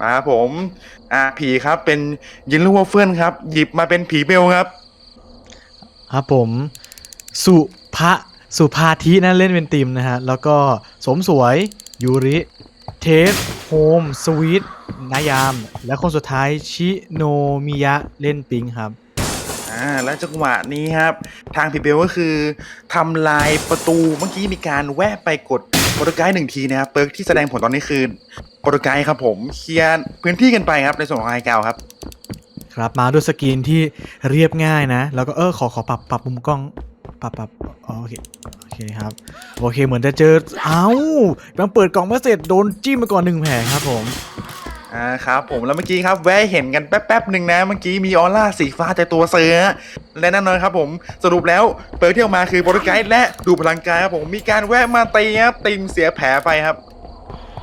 มาครับผม อ่าผีครับ เป็นยินลูกวอฟเฟิลครับ หยิบมาเป็นผีเบลครับ ครับผม สุภะสุภาธินะเล่นเป็นติมนะฮะ แล้วก็สมสวย ยูริ เทสโฮมสวีทนายาม และคนสุดท้ายชิโนมิยะเล่นปิงครับ อ่าและจังหวะนี้ครับ ทางผีเบลก็คือทำลายประตูเมื่อกี้มีการแวะไปกดโปรโตไกด์หนึ่งทีนะครับเปิร์กที่แสดงผลตอนนี้คือโปรโตไกด์ครับผมเคลียร์พื้นที่กันไปครับในส่วนของไฮกาครับครับมาด้วยสกรีนที่เรียบง่ายนะ แล้วก็เออขอขอปรับปรับมุมกล้องปรับปรับโอเคโอเคครับโอเคเหมือนจะเจอเอ้ากำลังเปิดกล่องมาเสร็จโดนจิ้มมาก่อนหนึ่งแผลครับผม อ่าครับผมแล้วเมื่อกี้ครับแวะเห็นกันแป๊บๆหนึ่งนะเมื่อกี้มีออร่าสีฟ้าแต่ตัวเสือและแน่นอนครับผมสรุปแล้วเปิดที่ออกมาคือโปรโตไกด์และดูพลังกายครับผมมีการแวะมาตีครับติมเสียแผลไปครับ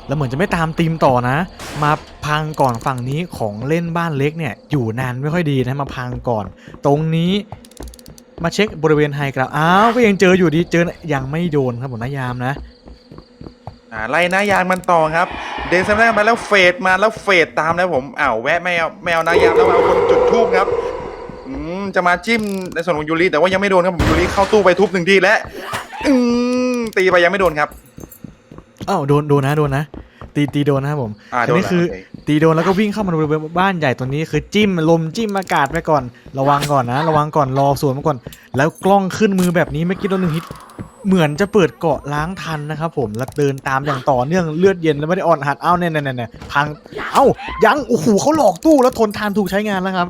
แล้วเหมือนจะไม่ตามทีมต่อนะ มาพังก่อนฝั่งนี้ของเล่นบ้านเล็กเนี่ยอยู่นานไม่ค่อยดีนะมาพังก่อน ตรงนี้มาเช็คบริเวณไฮกราวอ้าวก็ยังเจออยู่ดีเจอยังไม่โดนครับผมนายามนะ อ่าไล่หน้ายางมันต่อครับ เดินสำนักมาแล้วเฟดมาแล้วเฟดตามแล้วผมอ้าวแวะไม่เอาไม่เอาหน้ายางแล้วเอาคนจุดทูบครับอืมจะมาจิ้มในส่วนของยูริแต่ว่ายังไม่โดนครับผมยูริเข้าตู้ไปทุบหนึ่งทีและอืมตีไปยังไม่โดนครับอ้าวโดนโดนนะโดนนะ ตีตีโดนนะครับผมอ่าอันนี้โดนแล้วคือ โอเค ตีโดนแล้วก็วิ่งเข้ามาบริเวณบ้านใหญ่ตัวนี้คือจิ้มลมจิ้มอากาศไปก่อน ระวังก่อนนะ ระวังก่อนรอสวนมาก่อน แล้วกล้องขึ้นมือแบบนี้ไม่อกี้โดนหนึ่งฮิต เหมือนจะเปิดเกาะล้างทันนะครับผมแล้วเดินตามอย่างต่อเนื่องเลือดเย็นแล้วไม่ได้อ่อนหัดเอ้าเนี่ยเนี่ยเนี่ยพังเอ้ายังโอ้โหเขาหลอกตู้แล้วทนทานถูกใช้งานแล้วครับ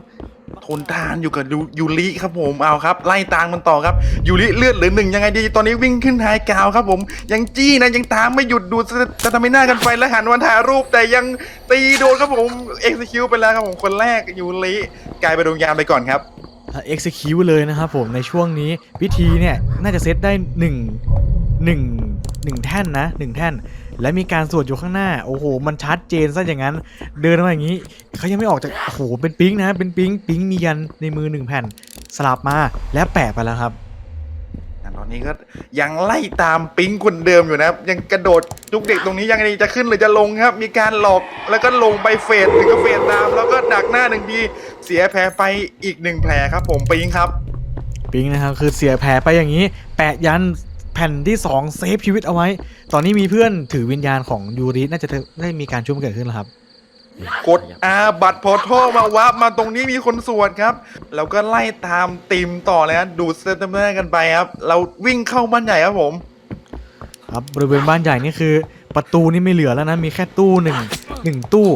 ทนทานอยู่กับยูยูริครับผมเอาครับ ไล่ตามมันต่อครับยูริเลือดเหลือหนึ่งยังไงดีตอนนี้วิ่งขึ้นไฮกาวครับผมยังจี้นะยังตามไม่หยุดดูจะทำให้หน้ากันไปแล้วหันวันถ่ายรูปแต่ยังตีโดนครับผมเอ็กซิคิวไปแล้วครับผมคนแรกยูริกลายเป็นดวงยามไปก่อนครับ เอ็กซ์คิวเลยนะครับผมในช่วงนี้พิธีเนี่ยน่าจะเซตได้1 1 1แท่นนะ1แท่น และมีการสวดอยู่ข้างหน้า โอ้โห มันชัดเจนซะอย่างนั้น เดินมาอย่างนี้เขายังไม่ออกจากโอ้โหเป็นปิ๊งนะเป็นปิ๊งปิ๊งมียันในมือหนึ่งแผ่นสลับมาและแปะไปแล้วครับ ตอนนี้ก็ยังไล่ตามปิงคนเดิมอยู่นะครับ ยังกระโดดจุกเด็กตรงนี้ยังไงจะขึ้นหรือจะลงครับ มีการหลอกแล้วก็ลงไปเฟดถึงก็เฟดตาม แล้วก็ดักหน้าหนึ่งทีเสียแผลไปอีกหนึ่งแผลครับ ผมปิงครับ ปิ๊งนะครับคือเสียแผลไปอย่างนี้ แปะยันแผ่นที่สองเซฟชีวิตเอาไว้ ตอนนี้มีเพื่อนถือวิญญาณของยูริน่าจะได้มีการช่วยเกิดขึ้นแล้วครับ กดอาบัตรพอทอมาวับมาตรงนี้มีคนสวดครับ แล้วก็ไล่ตามติมต่อเลยนะดูดเซตเตอร์กันไปครับ เราวิ่งเข้าบ้านใหญ่ครับผม ครับบริเวณบ้านใหญ่นี่คือ ประตูนี่ไม่เหลือแล้วนะมีแค่ตู้หนึ่งหนึ่งตู้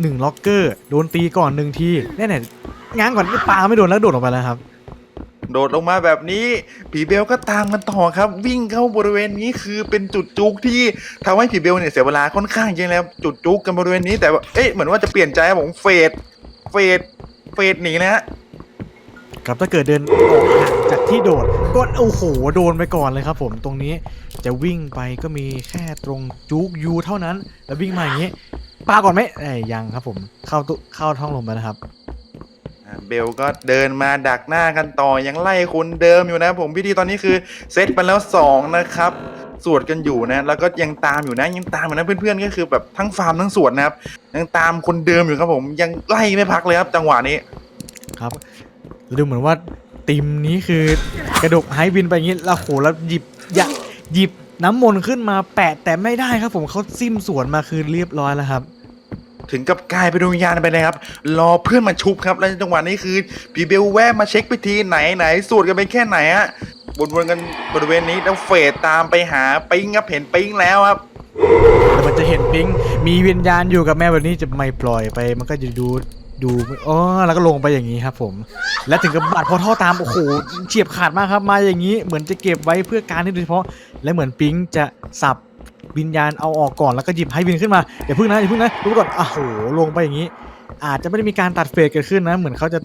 หนึ่งล็อกเกอร์ โดนตีก่อนหนึ่งทีแน่ๆง้างก่อนปาไม่โดนแล้วโดดออกไปแล้วครับ โดดลงมาแบบนี้ผีเบลก็ตามกันต่อครับ วิ่งเข้าบริเวณนี้คือเป็นจุดจุกที่ทำให้ผีเบลเนี่ยเสียเวลาค่อนข้างเยอะแล้วจุดจุกกันบริเวณนี้แต่ว่าเอ๊ะเหมือนว่าจะเปลี่ยนใจผมเฟดเฟดเฟดหนีนะฮะครับถ้าเกิดเดินออกห่างจากที่โดดก็โอ้โหโดนไปก่อนเลยครับ ผมตรงนี้จะวิ่งไปก็มีแค่ตรงจุกยูเท่านั้น แล้ววิ่งมาอย่างนี้ปาก่อนไหมเอ้ยยังครับผมเข้าตุเข้าท้องลมไปนะครับ เบลก็เดินมาดักหน้ากันต่อยังไล่คนเดิมอยู่นะ ผมพิธีตอนนี้คือเซตไปแล้วสองนะครับสวดกันอยู่นะ แล้วก็ยังตามอยู่นะยังตามอยู่นะเพื่อนๆก็คือแบบทั้งฟาร์มทั้งสวดนะครับยังตามคนเดิมอยู่ครับผมยังไล่ไม่พักเลยครับจังหวะนี้ครับดูเหมือนว่าทีมนี้คือกระดกไฮวินไปอย่างนี้แล้วโหแล้วหยิบยหยิบน้ำมนต์ขึ้นมาแปะแต่ไม่ได้ครับผมเขาซิมสวนมาคือเรียบร้อยแล้วครับ ถึงกับกลายเป็นดวงวิญญาณไปเลยครับ รอเพื่อนมาชุบครับ แล้วจังหวะนี้คือพีเบลแวะมาเช็คพิธีไหนไหนสูตรกันเป็นแค่ไหนฮะวนๆกันบริเวณนี้แล้วเฟดตามไปหาปิงครับเห็นปิงแล้วครับแต่มันจะเห็นปิงมีวิญญาณอยู่กับแม่แบบนี้จะไม่ปล่อยไป มันก็จะดูดูอ๋อแล้วก็ลงไปอย่างนี้ครับผม และถึงกับบาดพอท่อตามโอ้โหเฉียบขาดมากครับมาอย่างนี้เหมือนจะเก็บไว้เพื่อการนี้โดยเฉพาะ และเหมือนปิงจะสับ วิญญาณเอาออกก่อนแล้วก็หยิบให้วินขึ้นมาอย่าพึ่งนะอย่าพึ่งนะดูก่อนอ้าวโหลงไปอย่างนี้ อาจจะไม่ได้มีการตัดเฟสเกิดขึ้นนะ เหมือนเขาจะ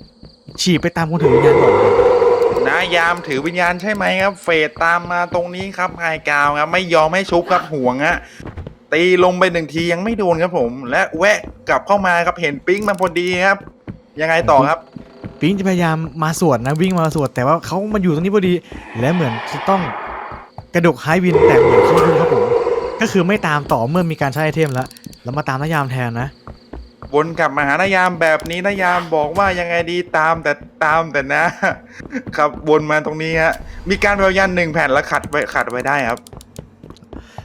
ฉีบไปตามคนถือวิญญาณก่อนนายามถือวิญญาณใช่ไหมครับ เฟดตามมาตรงนี้ครับไฮกาวครับไม่ยอมให้ชุบครับห่วงฮะตีลงไปหนึ่งทียังไม่โดนครับผม และแวะกลับเข้ามาครับเห็นปิงมาพอดีครับ ยังไงต่อครับปิงจะพยายามมาสวดนะวิ่งมาสวดแต่ว่าเขามาอยู่ตรงนี้พอดี และเหมือนจะต้องกระดกไฮวินแต่เหมือนเขาดูครับผม ก็คือไม่ตามต่อเมื่อมีการใช้ไอเทมแล้วแล้วมาตามนายามแทนนะ วนกลับมาหานายามแบบนี้นายามบอกว่ายังไงดีตามแต่ตามแต่นะ ครับวนมาตรงนี้ฮะมีการพยันหนึ่งแผ่นแล้วขัดไว้ขัดไว้ได้ครับ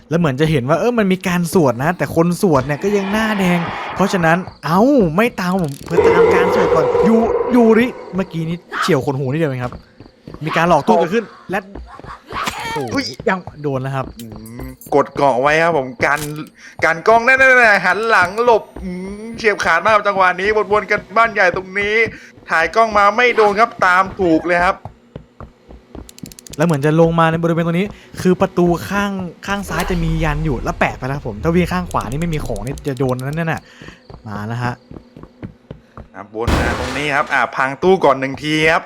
แล้วเหมือนจะเห็นว่าเออมันมีการสวดนะ แต่คนสวดเนี่ยก็ยังหน้าแดง เพราะฉะนั้นเอ้าไม่ตามผมเพื่อตามการสวดก่อนยูยูริเมื่อกี้นี้เฉียวขนหูนิดเดียวเองครับ มีการหลอกตู้เกิดขึ้นและโอ้อุ๊ยยยังโดนแล้วครับ อืม กดเกาะไว้ครับผมกันกันกล้องแน่ๆหันหลังหลบอืมเฉียบขาดมากครับจังหวะนี้วนๆกันบ้านใหญ่ตรงนี้ ถ่ายกล้องมาไม่โดนครับตามถูกเลยครับ แล้วเหมือนจะลงมาในบริเวณตรงนี้ คือประตูข้างข้างซ้ายจะมียันอยู่แล้วแปะไปแล้วครับผมถ้าวิ่งข้างขวานี่ไม่มีของนี่จะโดนนั่นน่ะมาแล้วฮะอะบนมาตรงนี้ครับ อ่าพังตู้ก่อนหนึ่งทีครับ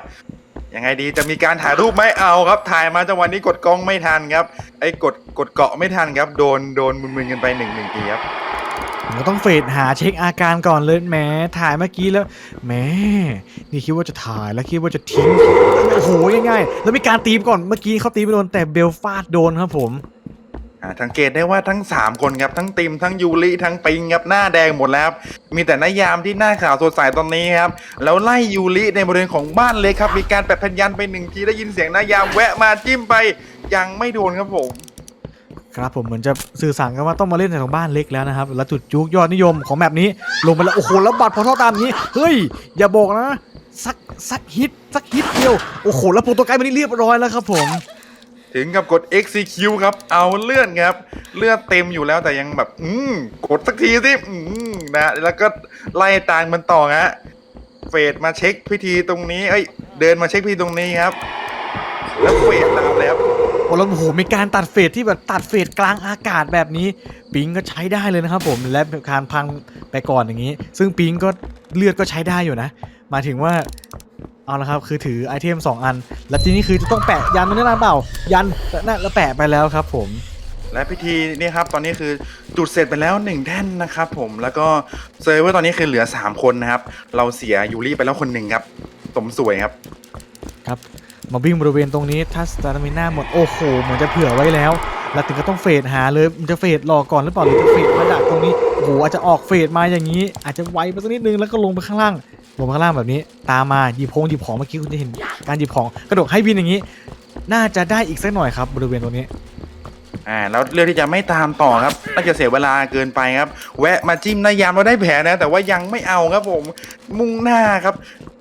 ยังไงดีจะมีการถ่ายรูปไหม่เอาครับถ่ายมาจังหวะนี้กดกล้องไม่ทันครับ ไอ้กดกดเกาะไม่ทันครับ โดนโดนมึนๆกันไปหนึ่งหนึ่งทีครับเราต้องเฟดหาเช็คอาการก่อนเลยแหมถ่ายเมื่อกี้แล้วแหมนี่คิดว่าจะถ่ายแล้วคิดว่าจะทิ้งโอ้โหง่ายๆแล้วมีการตีมก่อนเมื่อกี้เขาตีไปโดนแต่เบลฟาดโดนครับผม สังเกตได้ว่าทั้ง 3 คนครับทั้งติมทั้งยูริทั้งปิงครับหน้าแดงหมดแล้วครับมีแต่นายามที่หน้าขาวสดใสตอนนี้ครับแล้วไล่ยูริในบริเวณของบ้านเล็กครับมีการแปะพันยันไปหนึ่งทีได้ยินเสียงนายามแวะมาจิ้มไปยังไม่โดนครับผมครับผมเหมือนจะสื่อสารกันว่าต้องมาเล่นในของบ้านเล็กแล้วนะครับแล้วจุดจุกยอดนิยมของแบบนี้ลงไปแล้วโอ้โหแล้วบัตรพอเท่าตามนี้เฮ้ยอย่าบอกนะสักสักฮิตสักฮิตเดียวโอ้โหแล้วโปรโตไกด์มันนี่เรียบร้อยแล้วครับผม ถึงกับกด execute ครับ เอาเลื่อนครับ เลือดเต็มอยู่แล้วแต่ยังแบบ อืมกดสักทีสิอืมนะ แล้วก็ไล่ตามมันต่อฮะเฟดมาเช็คพิธีตรงนี้ เอ้ย เดินมาเช็คพิธีตรงนี้ครับ แล้วเฟดตามแล้วโอ้โหมีการตัดเฟดที่แบบตัดเฟดกลางอากาศแบบนี้ ปิงก็ใช้ได้เลยนะครับผมและการพังไปก่อนอย่างนี้ ซึ่งปิงก็เลือดก็ใช้ได้อยู่นะ มาถึงว่า เอาละครับคือถือไอเทม 2 อัน แล้วทีนี้คือจะต้องแปะยันตรงนี้นะเปล่า ยันนั่นแล้วแปะไปแล้วครับ ผมและพิธีนี่ครับตอนนี้คือจุดเสร็จไปแล้วหนึ่งแท่นนะครับผมแล้วก็เซอร์เวอร์ตอนนี้คือเหลือ 3 คนนะครับ เราเสียยูริไปแล้วคนหนึ่งครับ สมสวยครับครับมาวิ่งบริเวณตรงนี้ถ้าสตาร์มิน่าหมดโอ้โหเหมือนจะเผื่อไว้แล้ว แล้วถึงก็ต้องเฟดหาเลยมันจะเฟดรอก่อนหรือเปล่าหรือจะเฟดมาดักตรงนี้โอ้โหอาจจะออกเฟดมาอย่างนี้ อาจจะไวไปสักนิดนึงแล้วก็ลงไปข้างล่าง ลงไปข้างล่างแบบนี้ ตามมาหยิบพงหยิบของเมื่อกี้คุณจะเห็นการหยิบของกระโดดให้วินอย่างนี้ น่าจะได้อีกสักหน่อยครับบริเวณตรงนี้อ่าแล้วเลือกที่จะไม่ตามต่อครับน่าจะเสียเวลาเกินไปครับ แวะมาจิ้มนายามเราได้แผลนะ แต่ว่ายังไม่เอาครับผมมุ่งหน้าครับ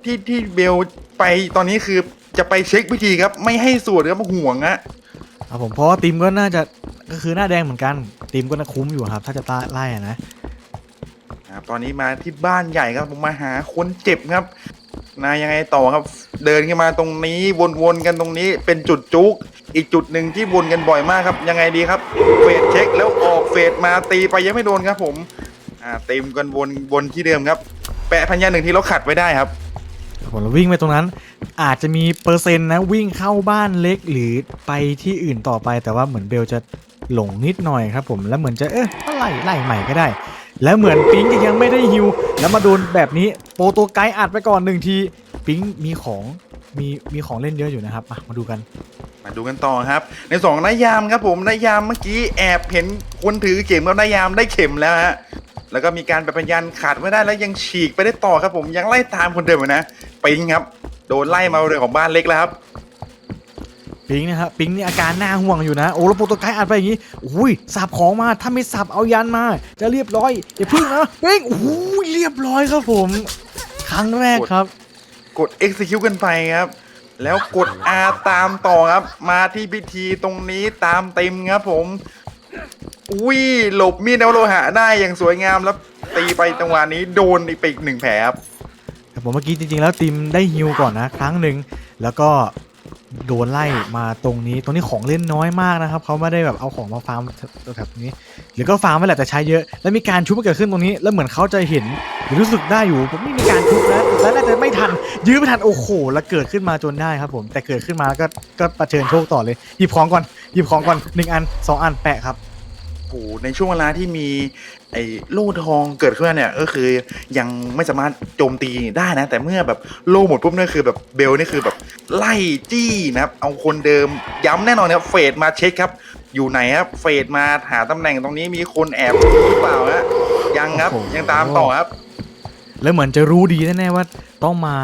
ที่ที่เบลไปตอนนี้คือจะไปเช็คพิธีครับ ไม่ให้สวดครับห่วงอะครับผมเพราะว่าทีมก็น่าจะก็คือหน้าแดงเหมือนกันทีมก็น่าคุ้มอยู่ครับ ถ้าจะตาไล่อะนะ ครับ ตอนนี้มาที่บ้านใหญ่ครับผมมาหาคนเจ็บครับ นายยังไงต่อครับ เดินขึ้นมาตรงนี้วนๆกันตรงนี้เป็นจุดจุก อีกจุดหนึ่งที่วนกันบ่อยมากครับ ยังไงดีครับ เฟดเช็คแล้วออกเฟดมาตีไปยังไม่โดนครับ ผมอ่าเต็มกันวนวนที่เดิมครับ แปะพันยาหนึ่งทีแล้วขัดไว้ได้ครับผมแล้ววิ่งไปตรงนั้น อาจจะมีเปอร์เซ็นต์นะวิ่งเข้าบ้านเล็กหรือไปที่อื่นต่อไป แต่ว่าเหมือนเบลจะหลงนิดหน่อยครับผมแล้วเหมือนจะเอ๊ะไล่ไล่ใหม่ก็ได้ แล้วเหมือนปิงจะยังไม่ได้ฮิว แล้วมาโดนแบบนี้โปรโตไกด์อัดไปก่อนหนึ่งที ปิงมีของมีมีของเล่นเยอะอยู่นะครับมามาดูกัน มาดูกันต่อครับ ในสองนายามครับผมนายามเมื่อกี้แอบเห็นคนถือเข็มแล้วนายามได้เข็มแล้วฮะแล้วก็มีการแบบพยันขาดไม่ได้แล้วยังฉีกไปได้ต่อครับผมยังไล่ตามคนเดิมอยู่นะปิงครับ โดนไล่มาเรื่องของบ้านเล็กแล้วครับ ปิงนะครับปิงนี่อาการน่าห่วงอยู่นะ โอ้แล้วโปรโตไกด์อัดไปอย่างนี้อุ้ยสับของมาถ้าไม่สับเอายันมา จะเรียบร้อยอย่าพึ่งนะปิงโอ้ยเรียบร้อยครับผม ครั้งแรกครับ กด execute กันไปครับ แล้วกด R ตามต่อครับ มาที่พิธีตรงนี้ตามเต็มครับผมอุ้ยหลบมีดเอาโลหะได้อย่างสวยงามแล้วตีไปจังหวะนี้โดนอีกไปอีกหนึ่งแผลครับแต่ผมเมื่อกี้จริงๆแล้วทีมได้ฮิวก่อนนะ ครั้งหนึ่งแล้วก็ โดนไล่มาตรงนี้ ตรงนี้ของเล่นน้อยมากนะครับเขาไม่ได้แบบเอาของมาฟาร์มแบบนี้ หรือก็ฟาร์มไว้แหละแต่ใช้เยอะ แล้วมีการชุบเกิดขึ้นตรงนี้ แล้วเหมือนเขาจะเห็นหรือรู้สึกได้อยู่ผมไม่มีการชุบนะแล้วน่าจะไม่ทัน ยื้อไม่ทันโอ้โหแล้วเกิดขึ้นมาจนได้ครับผม แต่เกิดขึ้นมาก็ก็ประเชิญโชคต่อเลยหยิบของก่อนหยิบของก่อนหนึ่งอันสองอันแปะครับโอ้โหในช่วงเวลาที่มีไอ้โล่ทองเกิดขึ้นเนี่ยก็คือยังไม่สามารถโจมตีได้นะ แต่เมื่อแบบโล่หมดปุ๊บเนี่ยคือแบบเบลนี่คือแบบ ไล่จี้นะครับ เอาคนเดิมย้ำแน่นอนนะครับเฟดมาเช็คครับ อยู่ไหนครับเฟดมาหาตำแหน่งตรงนี้มีคนแอบหรือเปล่าฮะยังครับ โอ้โห ยังตามต่อครับ แล้วเหมือนจะรู้ดีแน่ๆว่าต้องมา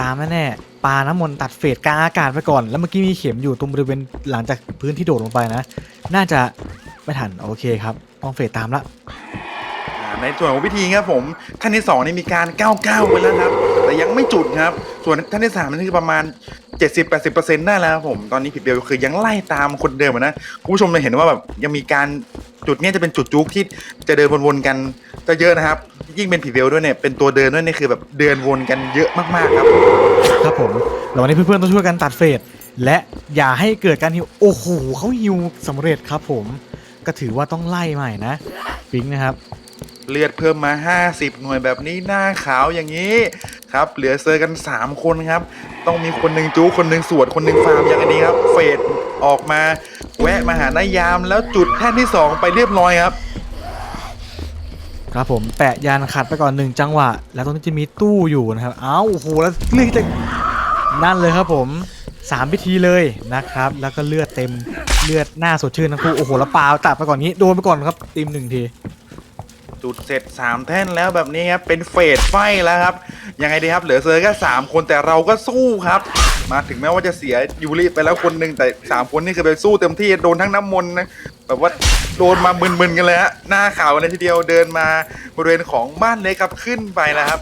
ตามแน่ๆปาน้ำมนต์ตัดเฟสกลางอากาศไปก่อน แล้วเมื่อกี้มีเข็มอยู่ตรงบริเวณหลังจากพื้นที่โดดลงไปนะ น่าจะไม่ทันโอเคครับต้องเฟสตามละ อ่าในส่วนของพิธีครับผมท่านที่สองนี่มีการก้าวก้าวไปแล้วครับ แต่ยังไม่จุดครับ ส่วนท่านที่สามนี่คือประมาณ 70-80%ได้แล้วครับผมตอนนี้ผิดเบลคือยังไล่ตามคนเดิมนะคุณผู้ชมจะเห็นว่าแบบยังมีการจุดเนี้ยจะเป็นจุดจุกที่จะเดินวนๆกันจะเยอะนะครับ ยิ่งเป็นผีเบลด้วยเนี่ยเป็นตัวเดินด้วยเนี่ยคือแบบเดินวนกันเยอะมากๆครับ ครับผมแล้ววันนี้เพื่อนๆต้องช่วยกันตัดเฟสและอย่าให้เกิดการฮิวโอ้โหเขาฮิวสำเร็จครับผม ก็ถือว่าต้องไล่ใหม่นะปิงนะครับ เลือดเพิ่มมา 50 หน่วยแบบนี้หน้าขาวอย่างนี้ครับ เหลือเซอร์กัน 3 คนครับ ต้องมีคนหนึ่งจูคนหนึ่งสวดคนหนึ่งฟาร์มอย่างนี้ครับ เฟดออกมา แวะมาหานายามแล้วจุดแท่นที่ 2 ไปเรียบร้อยครับ ครับผมแปะยานขัดไปก่อนหนึ่งจังหวะ แล้วตรงนี้จะมีตู้อยู่นะครับ เอ้าโอ้โหแล้วเลือดจะนั่นเลยครับผมสามพิธีเลยนะครับ แล้วก็เลือดเต็มเลือดหน้าสดชื่นทั้งคู่โอ้โหแล้วปาตัดไปก่อนนี้โดนไปก่อนครับตีมหนึ่งที จุดเสร็จ 3 แท่นแล้วแบบนี้ครับ เป็นเฟดไฟแล้วครับ ยังไงดีครับ เหลือเซอร์แค่3คนแต่เราก็สู้ครับ มาถึงแม้ว่าจะเสียยูริไปแล้วคนหนึ่งแต่ 3 คนนี่คือไปสู้เต็มที่โดนทั้งน้ำมนต์นะแบบว่าโดนมามึนๆกันเลยฮะหน้าขาวเลยทีเดียวเดินมาบริเวณของบ้านเล็กครับขึ้นไปแล้วครับ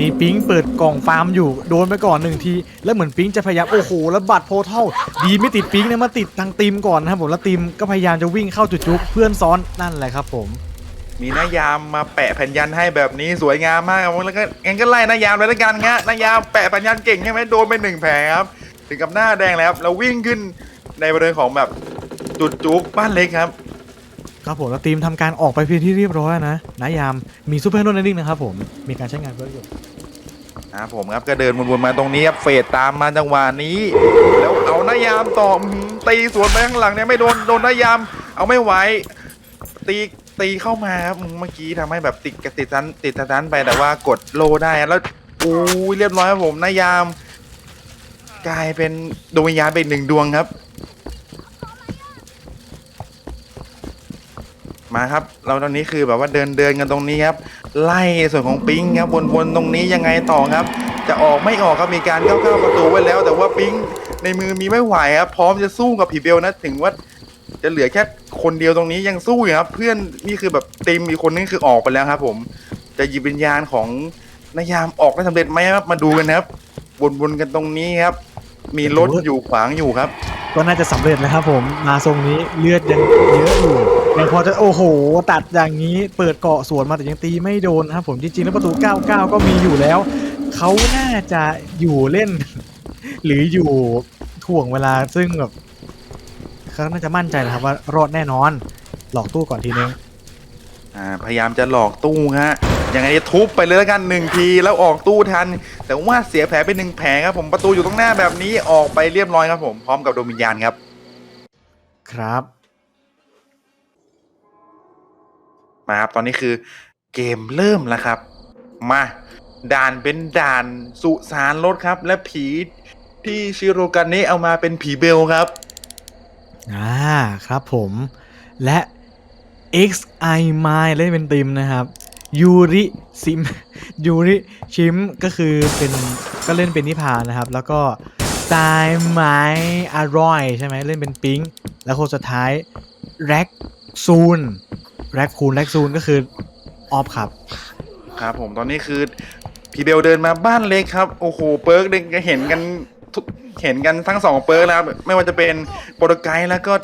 มีปิงเปิดกล่องฟาร์มอยู่ โดนไปก่อนหนึ่งที แล้วเหมือนปิงจะพยายามโอ้โหแล้วบัตรโพทัลดีไม่ติดปิงเนี่ยมาติดทางตีมก่อนนะครับผมแล้วตีมก็พยายามจะวิ่งเข้าจุดจุกเพื่อนซ้อนนั่นแหละครับผมมีนายามมาแปะแผ่นยันให้แบบนี้สวยงามมากครับแล้วก็งั้นก็ไล่นายามเลยละกันงะนายามแปะแผ่นยันเก่งใช่ไหมโดนไปหนึ่งแผลครับถึงกับหน้าแดงแล้วครับแล้ววิ่งขึ้นในบริเวณของแบบจุดจุกบ้านเล็กครับ ครับผมแล้วทีมทำการออกไปเพียงที่เรียบร้อยนะนายามมีซูเปอร์โนนนิ่งนะครับผมมีการใช้งานเพื่ออยู่ ครับผมครับก็เดินวนๆมาตรงนี้ครับเฟดตามมาจังหวะนี้ แล้วเอานายามต่อตีสวนไปข้างหลังเนี่ยไม่โดนโดนนายาม เอาไม่ไหวตีตีเข้ามาครับเมื่อกี้ทำให้แบบติดกระติดทันติดทันไปแต่ว่ากดโลได้แล้วอู้ยเรียบร้อยครับผมนายาม กลายเป็นดวงวิญญาณไปอีกหนึ่งดวงครับ มาครับ เราตอนนี้คือแบบว่าเดินเดินกันตรงนี้ครับ ไล่ส่วนของปิงครับวนๆตรงนี้ยังไงต่อครับ จะออกไม่ออกครับมีการเข้าเข้าประตูไว้แล้ว แต่ว่าปิงในมือมีไม่ไหวครับพร้อมจะสู้กับผีเบลนะถึงว่าจะเหลือแค่คนเดียวตรงนี้ยังสู้อยู่ครับ เพื่อนนี่คือแบบตีมอีกคนนึงคือออกไปแล้วครับ ผม จะหยิบวิญญาณของนายามออกได้สำเร็จไหมครับมาดูกันนะครับวนๆกันตรงนี้ครับ มีรถอยู่ขวางอยู่ครับ ก็น่าจะสำเร็จนะครับผมมาทรงนี้เลือดยังเยอะอยู่ ยังพอจะโอ้โห ตัดอย่างนี้เปิดเกาะสวนมาแต่ยังตีไม่โดนนะครับผมจริงๆแล้วประตู 99 ก็มีอยู่แล้ว เขาน่าจะอยู่เล่น หรืออยู่ถ่วงเวลาซึ่งแบบเขาน่าจะมั่นใจนะครับว่ารอดแน่นอน หลอกตู้ก่อนทีนึงอ่าพยายามจะหลอกตู้ฮะยังไงจะทุบไปเลยแล้วกันหนึ่งทีแล้วออกตู้ทัน แต่ว่าเสียแผลไปหนึ่งแผลครับผมประตูอยู่ตรงหน้าแบบนี้ออกไปเรียบร้อยครับผมพร้อมกับโดมินยานครับ ครับ มาครับ ตอนนี้คือเกมเริ่มแล้วครับ มาด่านเป็นด่านสุสานรถครับ และผีที่ชิโรกันนี้เอามาเป็นผีเบลครับ อ่าครับผมและ XI m i เล่นเป็นติมนะครับยูริซิมยูริชิมก็คือเป็นก็เล่นเป็นนิพานะครับ แล้วก็ไซไม้อร่อยใช่ไหมเล่นเป็นปิง แล้วคนสุดท้ายแร็ก ซูนแร็กคูนแร็กซูนก็คือออฟครับ ครับผมตอนนี้คือพีเบลเดินมาบ้านเล็กครับ โอ้โหเปิร์กเด็กเห็นกันทุกเห็นกันทั้งสองเปิร์กแล้วครับไม่ว่าจะเป็นโปรโตไกด์แล้วก็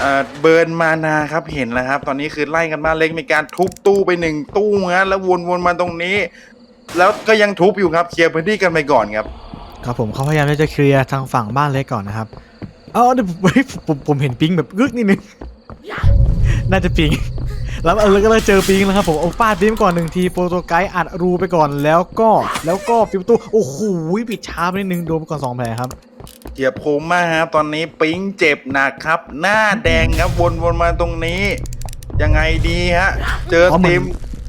เอ่อเบิร์นมานาครับเห็นแล้วครับ ตอนนี้คือไล่กันบ้านเล็กมีการทุบตู้ไปหนึ่งตู้นะแล้ววนๆมาตรงนี้ แล้วก็ยังทุบอยู่ครับเคลียร์พื้นที่กันไปก่อนครับ ครับผมเขาพยายามที่จะเคลียร์ทางฝั่งบ้านเล็กก่อนนะครับเออเดี๋ยวผมเฮ้ยผมผมเห็นปิงแบบกึกนิดนึง น่าจะปิง แล้วเออก็เลยเจอปิงแล้วครับผมเอาฟาดปิงก่อนหนึ่งทีโปรโตไกด์อัดรูไปก่อนแล้วก็แล้วก็ปิดประตูโอ้โหปิดช้าไปนิดนึงโดนไปก่อนสองแผลครับเกียบคมมากครับตอนนี้ปิงเจ็บหนักครับ หน้าแดงครับวนๆมาตรงนี้ ยังไงดีฮะ เจออ๋อเหมืติอนม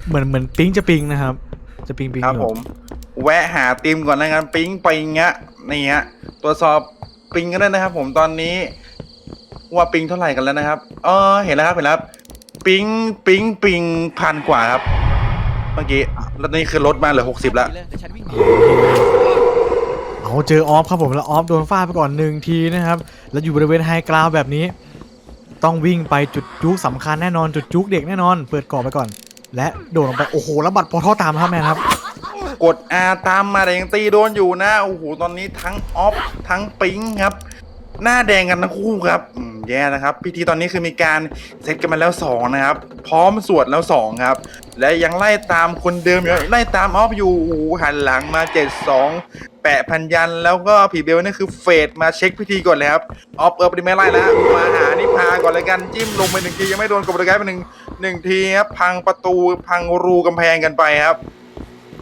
เหมือนเหมือนปิงจะปิงนะครับ จะปิงปิงครับอยู่ผม แวะหาติมก่อนแล้วกันปิงปิงฮะนี่ฮะตรวจสอบปิงกันด้วยนะครับ ผมตอนนี้ ว่าปิงเท่าไหร่กันแล้วนะครับอ๋อเห็นแล้วครับเห็นแล้วครับปิงปิงปิงพันกว่าครับ เมื่อกี้แล้วนี่คือลดมาเหลือหกสิบแล้ว เดี๋ยวฉันวิ่งหนีเอาเจอออฟครับผมแล้วออฟโดนฟาดไปก่อนหนึ่งทีนะครับ แล้วอยู่บริเวณไฮกราวแบบนี้ ต้องวิ่งไปจุดจุกสำคัญแน่นอนจุดจุกเด็กแน่นอน เปิดกรอบไปก่อน และโดดลงไปโอ้โหแล้วบัตรพอท่อตามครับแม่ครับกด R ตามมาแต่ยังตีโดนอยู่นะ โอ้โห ตอนนี้ทั้งออฟทั้งปิงครับ หน้าแดงกันทั้งคู่ครับอืม แย่นะครับ พิธีตอนนี้คือมีการเซตกันมาแล้ว 2 นะครับ พร้อมสวดแล้ว 2 ครับ และยังไล่ตามคนเดิมอยู่ไล่ตามออฟอยู่หันหลังมา 7 2 แปะพันยัน แล้วก็ผีเบลนี่คือเฟดมาเช็คพิธีก่อนเลยครับออฟเอิร์ฟไม่ไล่แล้ว มาหานิพาก่อนเลยกันจิ้มลงไปหนึ่งทียังไม่โดนกดระกายไปหนึ่งหนึ่งทีครับพังประตูพังรูกำแพงกันไปครับ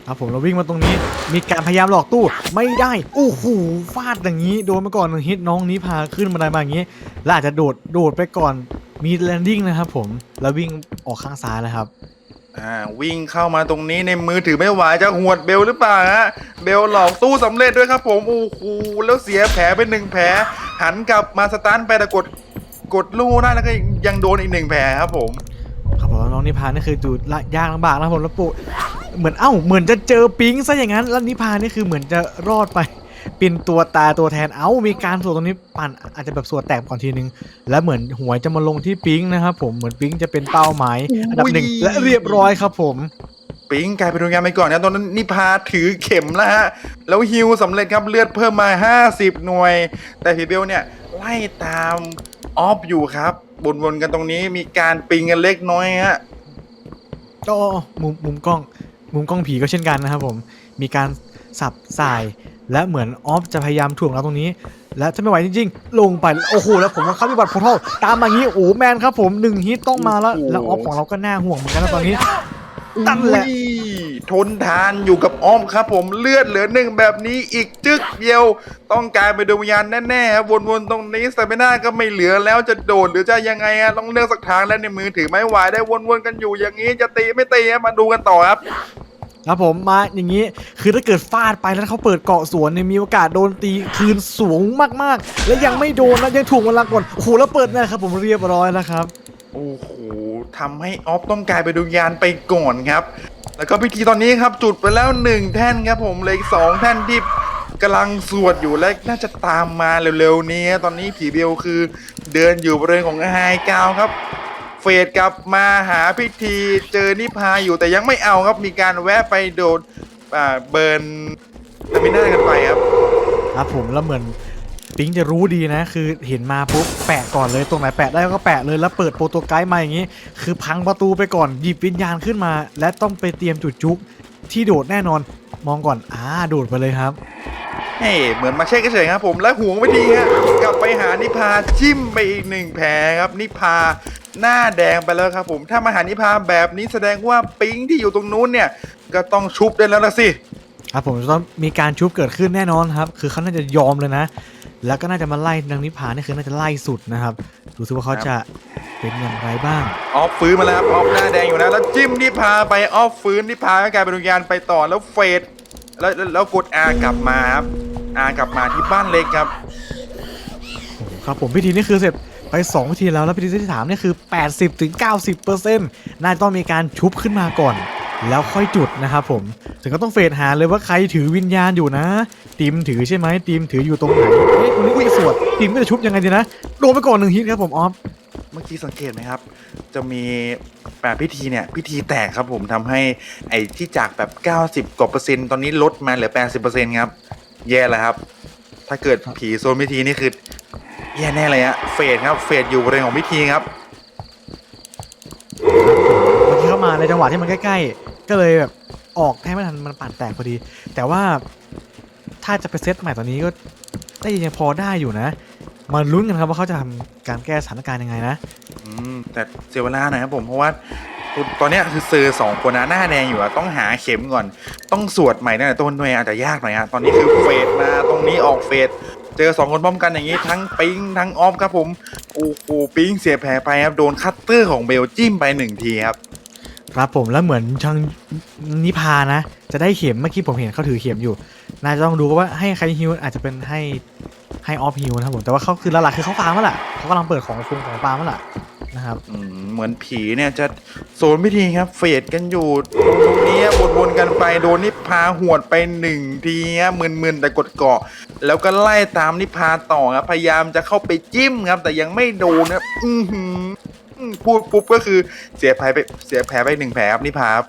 ครับผมเราวิ่งมาตรงนี้ มีการพยายามหลอกตู้ไม่ได้โอ้โหฟาดอย่างนี้ โดนมาก่อนหนึ่งฮิตน้องนี้พาขึ้นบันไดมาอย่างนี้แล้วอาจจะโดดโดดไปก่อนมีแลนดิ้งนะครับผมแล้ววิ่งออกข้างซ้ายแล้วครับอ่าวิ่งเข้ามาตรงนี้ในมือถือไม่ไหวจะหวดเบลหรือเปล่าฮะเบลหลอกตู้สำเร็จด้วยครับผมโอ้โหแล้วเสียแผลไปหนึ่งแผลหันกลับมาสตาร์ทไปแต่กดกดลูได้แล้วก็ยังโดนอีกหนึ่งแผลครับผม ครับผมน้องนิพานี่คือดูละยากลำบากนะครับผมแล้วปุ เหมือนเอ้าเหมือนจะเจอปิงซะอย่างนั้นแล้วนิพานี่คือเหมือนจะรอดไปเป็นตัวตาตัวแทนเอ้ามีการสวดตรงนี้ปั่นอาจจะแบบสวดแตกก่อนทีนึง แล้วเหมือนหวยจะมาลงที่ปิงนะครับผมเหมือนปิงจะเป็นเป้าหมายอันดับหนึ่งและเรียบร้อยครับผมปิงกลายเป็นดวงยานไปก่อนนะตอนนั้นนิพาถือเข็มแล้วฮะแล้วฮิวสำเร็จครับเลือดเพิ่มมา 50 หน่วย แต่พีเบลเนี่ยไล่ตามออฟอยู่ครับวนๆกันตรงนี้มีการปิงกันเล็กน้อยฮะก็มุมมุมกล้อง มุมกล้องผีก็เช่นกันนะครับผม มีการสับสาย และเหมือนออฟจะพยายามถ่วงเราตรงนี้ และถ้าไม่ไหวจริงๆ ลงไปโอ้โหแล้วผมก็เข้าไปบัตรพอทัลตามมาอย่างนี้โอ้แมนครับผมหนึ่งฮิตต้องมาแล้ว แล้วออฟของเราก็น่าห่วงเหมือนกันนะตอนนี้ นั่นแหละอุ้ยทนทานอยู่กับอ้อมครับผมเลือดเหลือหนึ่งแบบนี้อีกจึกเดียว ต้องกลายเป็นดวงวิญญาณแน่ๆครับวนๆตรงนี้สเตมิน่าก็ไม่เหลือแล้วจะโดดหรือจะยังไงอะต้องเลือกสักทางแล้วในมือถือไม้ไหวได้วนๆกันอยู่อย่างนี้จะตีไม่ตีอะมาดูกันต่อครับครับผมมาอย่างนี้คือถ้าเกิดฟาดไปแล้วเขาเปิดเกาะสวนเนี่ยมีโอกาสโดนตีคืนสูงมากๆ และยังไม่โดนนะยังถูกมันลักก่อนโอ้โหแล้วเปิดนะครับผมเรียบร้อยแล้วครับ โอ้โหทำให้ออฟต้องกลายเป็นดวงวิญญาณไปก่อนครับ แล้วก็พิธีตอนนี้ครับจุดไปแล้วหนึ่งแท่นครับผมเหลยสองแท่นที่กำลังสวดอยู่และน่าจะตามมาเร็วๆนี้ตอนนี้ผีเบลคือเดินอยู่บริเวณของไฮกาวครับ เฟดกลับมาหาพิธีเจอนิพาอยู่แต่ยังไม่เอาครับมีการแวะไปโดนเบิร์นเทอร์มิน่ากันไปครับ ครับผมแล้วเหมือน ปิงจะรู้ดีนะ คือเห็นมาปุ๊บแปะก่อนเลยตรงไหนแปะได้ก็แปะเลยแล้วเปิดโปรโตไกด์มาอย่างนี้ คือพังประตูไปก่อนหยิบวิญญาณขึ้นมา และต้องไปเตรียมจุดจุกที่โดดแน่นอน มองก่อนอ่าโดดไปเลยครับเฮ้ยเหมือนมาเช็คเฉยๆครับผมและห่วงไปทีฮะกลับไปหานิพาจิ้มไปอีกหนึ่งแผลครับนิพาหน้าแดงไปแล้วครับผมถ้ามาหานิพาแบบนี้แสดงว่าปิงที่อยู่ตรงนู้นเนี่ย ก็ต้องชุบได้แล้วละสิครับผมจะต้องมีการชุบเกิดขึ้นแน่นอนครับ คือเขาน่าจะยอมเลยนะ แล้วก็น่าจะมาไล่นางนิพานี่คือน่าจะไล่สุดนะครับ ดูซิว่าเขาจะเป็นอย่างไรบ้าง ออฟฟื้นมาแล้วครับออฟหน้าแดงอยู่นะแล้วจิ้มนิพาไปออฟฟื้นนิพาก็กลายเป็นวิญญาณไปต่อแล้วเฟดแล้วแล้วแล้วกดอากลับมาครับอากลับมาที่บ้านเล็กครับ ครับผมพิธีนี่คือเสร็จไป2พิธีแล้วแล้วพิธีที่3เนี่ยคือ 80ถึง90%น่าจะต้องมีการชุบขึ้นมาก่อน แล้วค่อยจุดนะครับผมถึงก็ต้องเฟดหาเลยว่าใครถือวิญญาณอยู่นะทีมถือใช่ไหมทีมถืออยู่ตรงไหนเอ๊ะคนนี้ไม่สวดทีมก็จะชุบยังไงดีนะโดนไปก่อนหนึ่งฮิตครับผมออฟเมื่อกี้สังเกตไหมครับ จะมีแบบพิธีเนี่ยพิธีแตกครับผมทำให้ไอ้ที่จากแบบ 90กว่าเปอร์เซ็นต์ตอนนี้ลดมาเหลือ 80เปอร์เซ็นต์ครับ แย่แล้วครับ ถ้าเกิดผีโซนพิธีนี่คือแย่แน่เลยฮะเฟดครับเฟดอยู่บริเวณของพิธีครับ มาในจังหวะที่มันใกล้ๆ ก็เลยแบบออกแทบไม่ทันมันปั่นแตกพอดี แต่ว่าถ้าจะไปเซตใหม่ตอนนี้ก็ได้ยังพอได้อยู่นะ มาลุ้นกันครับว่าเขาจะทำการแก้สถานการณ์ยังไงนะอืมแต่เสียเวลาหน่อยครับผมเพราะว่าตอนนี้คือซอร์สองคนนะหน้าแดงอยู่อะต้องหาเข็มก่อน ต้องสวดใหม่ตั้งแต่ต้นด้วยอาจจะยากหน่อยฮะตอนนี้คือเฟดมาตรงนี้ออกเฟดเจอสองคนพร้อมกันอย่างนี้ทั้งปิงทั้งออฟครับผมโอ้โหปิงเสียแผลไปครับโดนคัตเตอร์ของเบลจิ้มไปหนึ่งทีครับ ครับผมแล้วเหมือนทางนิพานะ จะได้เข็มเมื่อกี้ผมเห็นเขาถือเข็มอยู่น่าจะต้องดูว่าให้ใครฮิวอาจจะเป็นให้ให้ออฟฮิวนะครับผมแต่ว่าเขาคือหลักๆคือเขาฟาร์มแล้วล่ะเขากำลังเปิดของฟุงของฟาร์มแล้วล่ะนะครับอืมเหมือนผีเนี่ยจะโซนพิธีครับ เฟดกันอยู่ตรงนี้วนๆกันไปโดนนิพาหวดไปหนึ่งทีครับมึนๆแต่กดเกาะ แล้วก็ไล่ตามนิพาต่อครับพยายามจะเข้าไปจิ้มครับ แต่ยังไม่โดนครับอือหือ พูดปุ๊บก็คือเสียแผลไปเสียแผลไปหนึ่งแผลครับนิพาครับ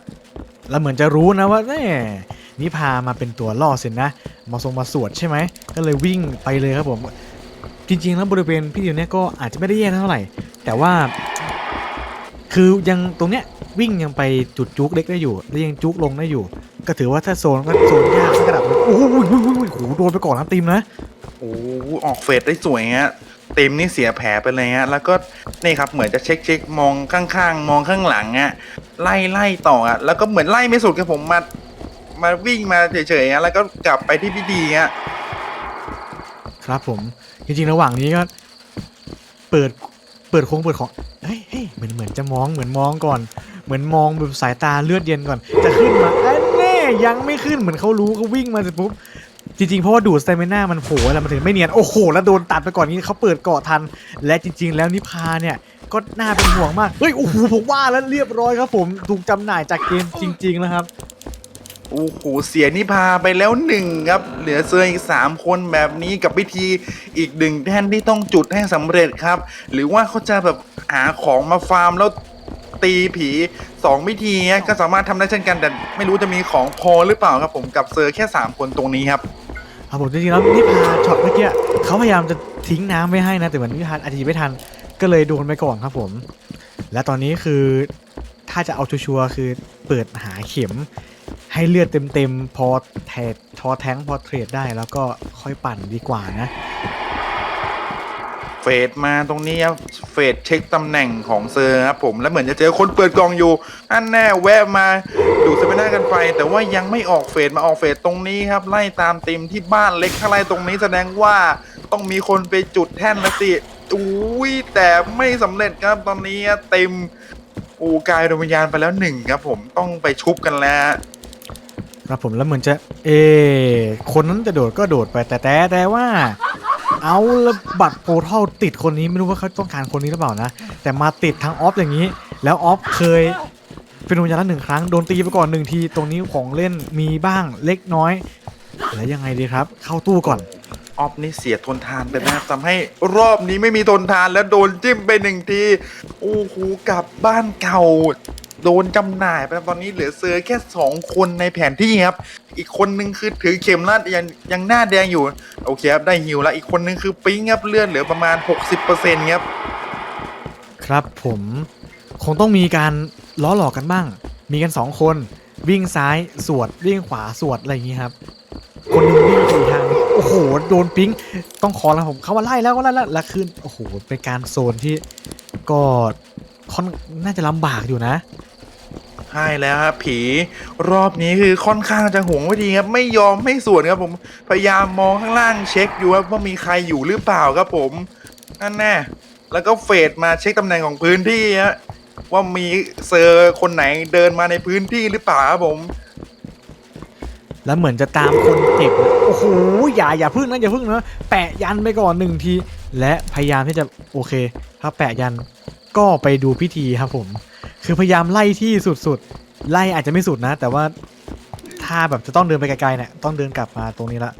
แล้วเหมือนจะรู้นะว่าแน่นิพามาเป็นตัวล่อเสร็จนะ มาทรงมาสวดใช่ไหม ก็เลยวิ่งไปเลยครับผม จริง ๆ แล้วบริเวณพิธีเนี้ยก็อาจจะไม่ได้แย่เท่าไหร่ แต่ว่า คือยังตรงเนี้ยวิ่งยังไปจุดจุกเล็กได้อยู่ แล้วยังจุกลงได้อยู่ ก็ถือว่าถ้าโซนก็โซนยากสักระดับหนึ่งโอ้โหโอ้โหโอ้โหโอ้โหโดนไปก่อนนะทีมนะ โอ้ออกเฟดได้สวยฮะเต็มนี่เสียแผลไปเลยฮะแล้วก็นี่ครับเหมือนจะเช็คเช็คมองข้างๆ มองข้างหลังอะไล่ไล่ต่ออะแล้วก็เหมือนไล่ไม่สุดครับผมมามาวิ่งมาเฉยๆฮะแล้วก็กลับไปที่พิธีฮะครับผมจริงๆระหว่างนี้ก็ เปิดเปิดโค้งเปิดของเฮ้ยเฮ้ยเหมือนเหมือนจะมองเหมือนมองก่อน เหมือนมองแบบสายตาเลือดเย็นก่อน จะขึ้นมาอ้ยแน่ยังไม่ขึ้นเหมือนเขารู้เขาวิ่งมาเสร็จปุ๊บ จริงๆ เพราะว่าดูดสเตมิน่ามันโผล่แล้วมันถึงไม่เนียน โอ้โห แล้วโดนตัดไปก่อนนี้เขาเปิดเกาะทัน และจริง ๆ แล้วนิพาเนี่ยก็น่าเป็นห่วงมาก เฮ้ย โอ้โห ผมว่าแล้วเรียบร้อยครับผมถูกจำหน่ายจากเกมจริงๆนะครับ โอ้โห เสียนิพาไปแล้วหนึ่งครับ เหลือเซอร์อีกสามคนแบบนี้กับพิธีอีกหนึ่งแท่นที่ต้องจุดให้สำเร็จครับ หรือว่าเขาจะแบบหาของมาฟาร์มแล้ว ตีผีสองพิธีก็สามารถทำได้เช่นกันแต่ไม่รู้จะมีของพอหรือเปล่าครับผมกับเซอร์แค่สามคนตรงนี้ครับครับผมจริงๆแล้วนิพาช็อตเมื่อกี้เขาพยายามจะทิ้งน้ำไว้ให้นะแต่เหมือนนิพาอาจจะไม่ทันก็เลยโดนไปก่อนครับผม และตอนนี้คือถ้าจะเอาชัวร์คือเปิดหาเข็มให้เลือดเต็มๆพอแทดทอแท้งพอเทรดได้แล้วก็ค่อยปั่นดีกว่านะ ฟดมาตรงนี้ครับเฟดเช็คตำแหน่งของเซอร์ครับผมแล้วเหมือนจะเจอคนเปิดกล่องอยู่อันแน่แวะมาดูสเปน่ากันไป แต่ว่ายังไม่ออกเฟดมาออกเฟดตรงนี้ครับไล่ตามติมที่บ้านเล็กถ้าไล่ตรงนี้แสดงว่าต้องมีคนไปจุดแท่นละสิอุ้ยแต่ไม่สำเร็จครับตอนนี้เต็มอูกายดวงวิญญาณไปแล้วหนึ่งครับผมต้องไปชุบกันแล้ว ครับผมแล้วเหมือนจะ เออคนนั้นจะโดดก็โดดไปแต่แต่แต่ว่า เอาแล้วบัตรโพเทลติดคนนี้ไม่รู้ว่าเขาต้องการคนนี้หรือเปล่านะ แต่มาติดทั้งออฟอย่างนี้ แล้วออฟเคยเป็นวิญญาณหนึ่งครั้งโดนตีไปก่อนหนึ่งที ตรงนี้ของเล่นมีบ้างเล็กน้อย แล้วยังไงดีครับ เข้าตู้ก่อน ออฟนี่เสียทนทานไปนะครับทำให้รอบนี้ไม่มีทนทานแล้วโดนจิ้มไปหนึ่งที โอ้โหกลับบ้านเก่า โดนจำหน่ายไปแล้วตอนนี้เหลือเซอร์แค่สองคนในแผนที่ครับ อีกคนนึงคือถือเข็มแล้วยังยังหน้าแดงอยู่ โอเคครับได้ฮิวแล้วอีกคนนึงคือปิ๊งครับเลือดเหลือประมาณ 60%ครับ ครับผมคงต้องมีการล้อหลอกกันบ้าง มีกันสองคนวิ่งซ้ายสวดวิ่งขวาสวดอะไรอย่างนี้ครับ คนหนึงวิ่งไปอีกทางโอ้โหโดนปิ๊งต้องขอแล้วผมเขาว่าไล่แล้วก็ไล่แล้วแล้วขึ้นโอ้โหเป็นการโซนที่ก็ค่อนน่าจะลำบากอยู่นะ ช่แล้วครับผีรอบนี้คือค่อนข้างจะหวงไว้ดีครับ ไม่ยอมไม่สวนครับผมพยายามมองข้างล่างเช็คอยู่ครับว่ามีใครอยู่หรือเปล่าครับผมนั่นแน่แล้วก็เฟดมาเช็คตำแหน่งของพื้นที่ฮะว่ามีเซอร์คนไหนเดินมาในพื้นที่หรือเปล่าครับผม แล้วเหมือนจะตามคนเจ็บนะโอ้โหอย่าอย่าพึ่งนะอย่าพึ่งนะแปะยันไปก่อนหนึ่งที และพยายามที่จะโอเค ถ้าแปะยันก็ไปดูพิธีครับผม คือพยายามไล่ที่สุดๆ ไล่อาจจะไม่สุดนะ แต่ว่าถ้าแบบจะต้องเดินไปไกลๆเนี่ยต้องเดินกลับมาตรงนี้ละ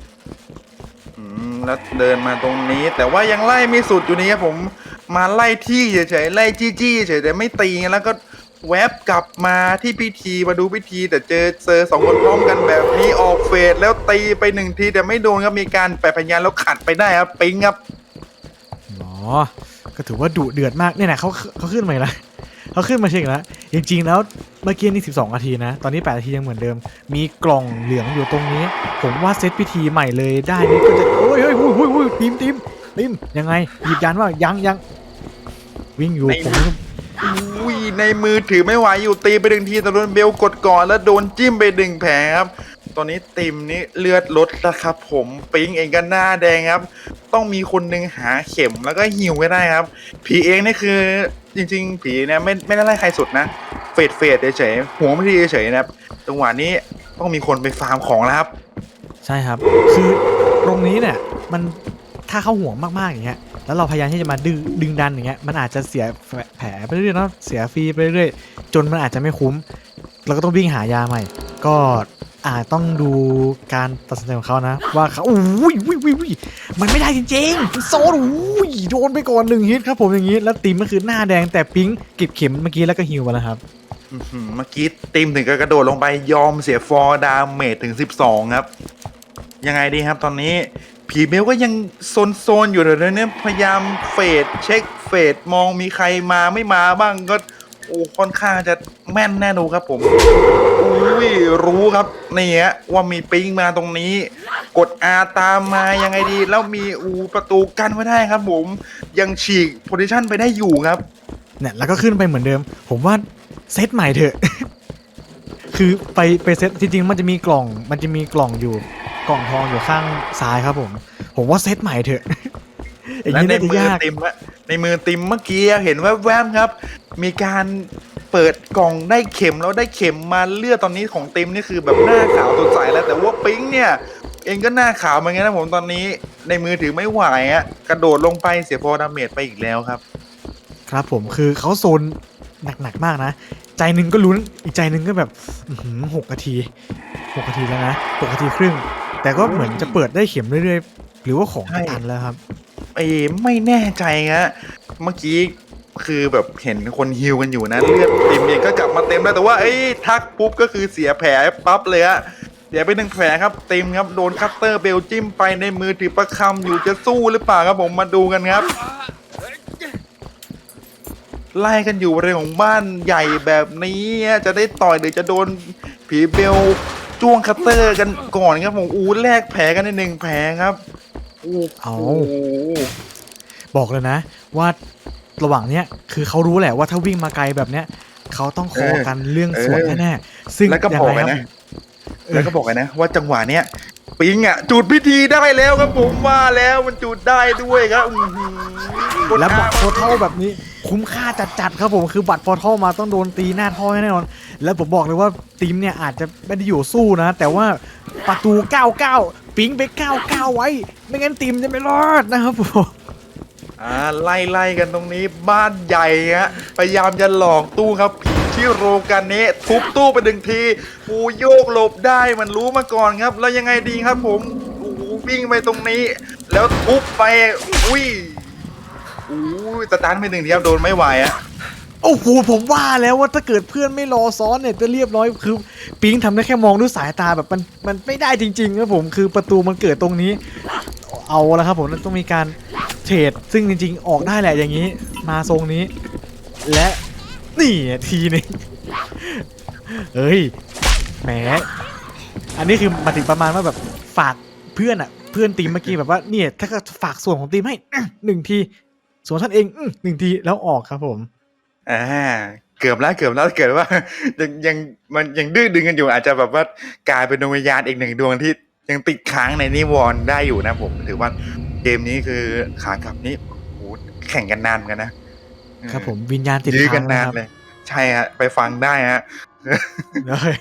อืมแล้วเดินมาตรงนี้ แต่ว่ายังไล่ไม่สุดอยู่นี่ครับผม มาไล่ที่เฉยๆไล่จี้ๆเฉยๆแต่ไม่ตีแล้วก็แวบกลับมาที่พิธีมาดูพิธี แต่เจอเซอร์สองคนพร้อมกันแบบนี้ออกเฟสแล้วตีไปหนึ่งที แต่ไม่โดนครับมีการแปะพยานแล้วขัดไปได้ครับปิงครับอ๋อ ก็ถือว่าดุเดือดมากเนี่ยนะเขาเขาขึ้นมาอีกแล้ว เขาขึ้นมาเช็คอีกแล้วจริงๆแล้วเมื่อกี้นี่ 12 นาทีนะ ตอนนี้ 8 นาทียังเหมือนเดิม มีกล่องเหลืองอยู่ตรงนี้ ผมว่าเซตพิธีใหม่เลยได้นี่ก็จะโอ้ยเฮ้ยหุ้ยหุ้ยหุ้ยทีมทีมทีมยังไง หยิบยันว่ายังยังวิ่งอยู่ไม่ผมอุ้ยในมือถือไม่ไหวอยู่ตีไปหนึ่งทีแต่โดนเบลกดก่อนแล้วโดนจิ้มไปหนึ่งแผลครับ ตอนนี้ติมนี่เลือดลดแล้วครับ ผมปิงเองก็หน้าแดงครับ ต้องมีคนหนึงหาเข็มแล้วก็หิวไว้ได้ครับ ผีเองนี่คือจริง ๆ ผีเนี่ยไม่ไม่ได้ไล่ใครสุดนะเฟดเฟดเฉยๆหัวไม่ดีเฉยๆนะครับจังหวะนี้ต้องมีคนไปฟาร์มของแล้วครับ ใช่ครับคือตรงนี้เนี่ยมันถ้าเขาห่วงมากๆอย่างเงี้ยแล้วเราพยายามที่จะมาดึงดึงดันอย่างเงี้ยมันอาจจะเสียแผลไปเรื่อยๆเนาะเสียฟรีไปเรื่อยๆจนมันอาจจะไม่คุ้ม เราก็ต้องวิ่งหายาใหม่ ก็อาจต้องดูการตัดสินใจของเขานะ ว่าเขาอุ้ยอุ้ยอุ้ยมันไม่ได้จริงๆโซนอุ้ยโดนไปก่อนหนึ่งฮิตครับผมอย่างนี้ แล้วตีมก็คือหน้าแดงแต่ปิ๊งเก็บเข็มเมื่อกี้แล้วก็ฮิวมาแล้วครับเมื่อกี้ติมถึงกับกระโดดลงไปยอมเสียฟอร์ดาเมจถึง 12 ครับ ยังไงดีครับตอนนี้ผีเบลก็ยังโซนๆอยู่เลยนะเนี่ยพยายามเฟดเช็คเฟดมองมีใครมาไม่มาบ้างก็ โอ้ค่อนข้างจะแม่นแน่นอนครับผมอุ้ยรู้ครับนี่ฮะว่ามีปิงมาตรงนี้ กด R ตามมายังไงดี แล้วมีอูประตูกันไว้ได้ครับ ผมยังฉีกโพซิชันไปได้อยู่ครับเนี่ยแล้วก็ขึ้นไปเหมือนเดิม ผมว่าเซตใหม่เถอะ คือไปไปเซตจริงๆมันจะมีกล่อง มันจะมีกล่องอยู่กล่องทองอยู่ข้างซ้ายครับผม ผมว่าเซตใหม่เถอะอย่างและนี้ในน่าจะมือยาก ติมอะในมือติมเมื่อกี้เห็นแวบๆครับ มีการเปิดกล่องได้เข็มแล้วได้เข็มมาเลือดตอนนี้ของติมนี่คือแบบหน้าขาวสดใสแล้ว แต่ว่าปิ๊งเนี่ย เองก็หน้าขาวเหมือนกันนะผมตอนนี้ในมือถือไม่ไหวอะกระโดดลงไปเสียพอดาเมจไปอีกแล้วครับ ครับผมคือเขาโซนหนักๆมากนะ ใจหนึ่งก็ลุ้นอีกใจหนึ่งก็แบบอื้อหือหกนาทีหกนาทีแล้วนะหกนาทีครึ่ง แต่ก็เหมือนจะเปิดได้เข็มเรื่อยๆ หรือว่าของใช่จะตันแล้วครับ เอ้ไม่แน่ใจฮะเมื่อกี้ คือแบบเห็นคนฮิวกันอยู่นะเลือดเติมเองก็กลับมาเต็มแล้วแต่ว่าเอ้ทักปุ๊บก็คือเสียแผลปั๊บเลยฮะเสียไปหนึ่งแผลครับเติมครับโดนคัตเตอร์เบลจิ้มไปในมือถือประคำอยู่จะสู้หรือเปล่าครับผมมาดูกันครับ ไล่กันอยู่บริเวณของบ้านใหญ่แบบนี้จะได้ต่อยหรือจะโดนผีเบลจ้วงคัตเตอร์กันก่อนครับผมอู้แลกแผลกันในหนึ่งแผลครับอู้อาโอ้โหบอกเลยนะว่า ระหว่างเนี้ยคือเขารู้แหละว่าถ้าวิ่งมาไกลแบบเนี้ยเขาต้องคอกันเรื่องสวนแน่ๆซึ่งแล้วก็บอกยังเลไงยครับนะแล้วก็บอกเลยนะว่าจังหวะเนี้ยปิงอะจุดพิธีได้แล้วครับผมว่าแล้วมันจุดได้ด้วยครับอื้อหือแล้วบัตรโพอทัลแบบนี้คุ้มค่าจัดๆครับผมคือบัตรโพอทัลมาต้องโดนตีหน้าท่อแน่นอน แล้วผมบอกเลยว่าทีมเนี่ยอาจจะไม่ได้อยู่สู้นะ แต่ว่าประตู 99 ปิ๊งไป 99 ไว้ ไม่งั้นทีมจะไม่รอดนะครับผม อ่าไล่ไล่กันตรงนี้บ้านใหญ่ฮะพยายามจะหลอกตู้ครับผีที่โรกันเนะทุบตู้ไปหนึ่งทีปูโยกหลบได้มันรู้มาก่อนครับ แล้วยังไงดีครับผมโอ้โหวิ่งไปตรงนี้ แล้วทุบไปอุ้ยอู้ยสตาร์ทไปหนึ่งทีครับโดนไม่ไหวอะโอ้โหผมว่าแล้วว่าถ้าเกิดเพื่อนไม่รอซ้อนเนี่ยจะเรียบร้อยคือปิงทำได้แค่มองด้วยสายตาแบบมันมันไม่ได้จริงๆครับผมคือประตูมันเกิดตรงนี้ เอาละครับผมต้องมีการ เทรดซึ่งจริงๆ ออกได้แหละอย่างนี้ มาทรงนี้ และนี่ทีนึงเฮ้ยแหมอันนี้คือมาถึงประมาณว่าแบบฝากเพื่อนอะเพื่อนทีมเมื่อกี้แบบว่าเนี่ยถ้าก็ฝากส่วนของทีมให้หนึ่งทีส่วนท่านเองหนึ่งทีแล้วออกครับผมอ่าเกือบแล้วเกือบแล้วเกิดว่ายังยังมันยังดื้อดึงกันอยู่ อาจจะแบบว่ากลายเป็นดวงวิญญาณอีกหนึ่งดวงที่ยังติดค้างในนิวรณ์ได้อยู่นะผมถือว่า เกมนี้คือขากลับนี้โอ้โหแข่งกันนานเหมือนกันนะครับผมวิญญาณติดยื้อกัค้านงนานะนครับเลย ใช่ฮะ ไปฟังได้ฮะเฮ้ย